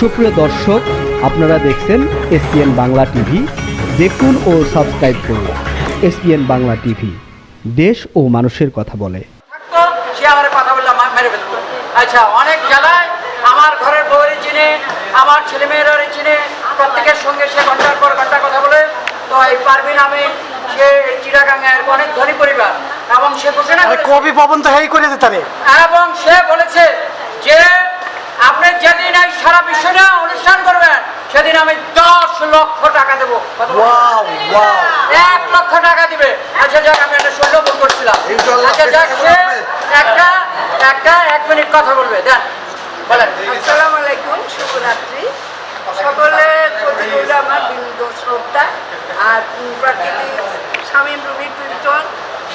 সুপ্রিয় দর্শক আপনারা দেখছেন এসপিএন বাংলা টিভি। দেখুন ও সাবস্ক্রাইব করুন এসপিএন বাংলা টিভি। দেশ ও মানুষের কথা বলে। আচ্ছা অনেক জেলায় আমার ঘরের বউয়ের চিনে আমার ছেলে মেয়েরা চিনে প্রত্যেকের সঙ্গে সে ঘণ্টার পর ঘণ্টা কথা বলে। তো এই পারবিন আমি সে চিড়াগাঙ্গের অনেক ধনী পরিবার। এবং সে আরে করেছে- কবি পবন তো হেই করে দিতারে এবং সে বলেছে যে সারা বিশ্ব নিয়ে অনুষ্ঠান করবেন। সেদিন আমি দশ লক্ষ টাকা দেবো। এক লক্ষ টাকা দিবে। আচ্ছা যাক আমি একটা শৈল্য ভুল করছিলাম। আচ্ছা যাক সে একটা একটা এক মিনিট কথা বলবে। দেন বলেন। আসসালামু আলাইকুম শুভরাত্রি। সকলের প্রতি রইল আমার শ্রদ্ধা। আর প্রাকৃতিক রুবি টুইটন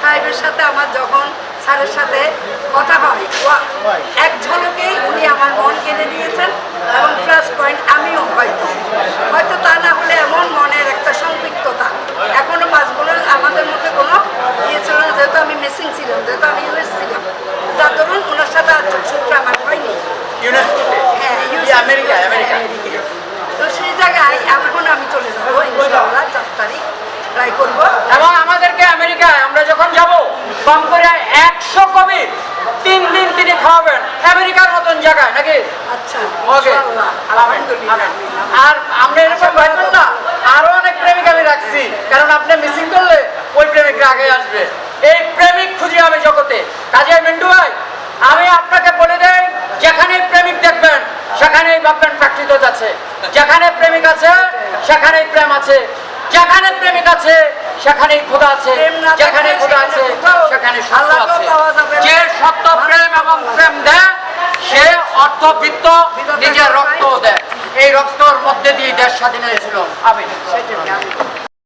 সাহেবের সাথে আমার যখন স্যারের সাথে কথা হয় ওয়া- এক আমি ইউএস ছিলাম ওনার সাথে আর যোগসূত্র আমার হয়নি। হ্যাঁ, আমেরিকা আমেরিকা তো। সেই জায়গায় এখন আমি চলে যাব ইনশাআল্লাহ চার তারিখ ট্রাই করব। এবং আমাদেরকে আমেরিকায় আমরা যখন যাব কম করে একশো কবি তিন দিন তিনি খাওয়াবেন আমেরিকার মতন জায়গায় নাকি? আচ্ছা ওকে আর আপনি এরকম ভাববেন না। আরও অনেক প্রেমিক আমি রাখছি কারণ আপনি মিসিং করলে ওই প্রেমিকরা আগে আসবে এই প্রেমিক খুঁজি আমি জগতে কাজে মিন্টু ভাই আমি আপনাকে বলে দেই যেখানে প্রেমিক দেখবেন সেখানেই ভাববেন প্রাকৃত আছে যেখানে প্রেমিক আছে সেখানেই প্রেম আছে। যেখানে প্রেমিক আছে সেখানেই খোদা আছে। যেখানে খোদা আছে সেখানে সত্য আছে। যে সত্য প্রেম এবং প্রেম দেয় সে অর্থবিত্ত নিজের রক্ত দেয়। এই রক্তর মধ্যে দিয়ে দেশ স্বাধীন হয়েছিল। আমি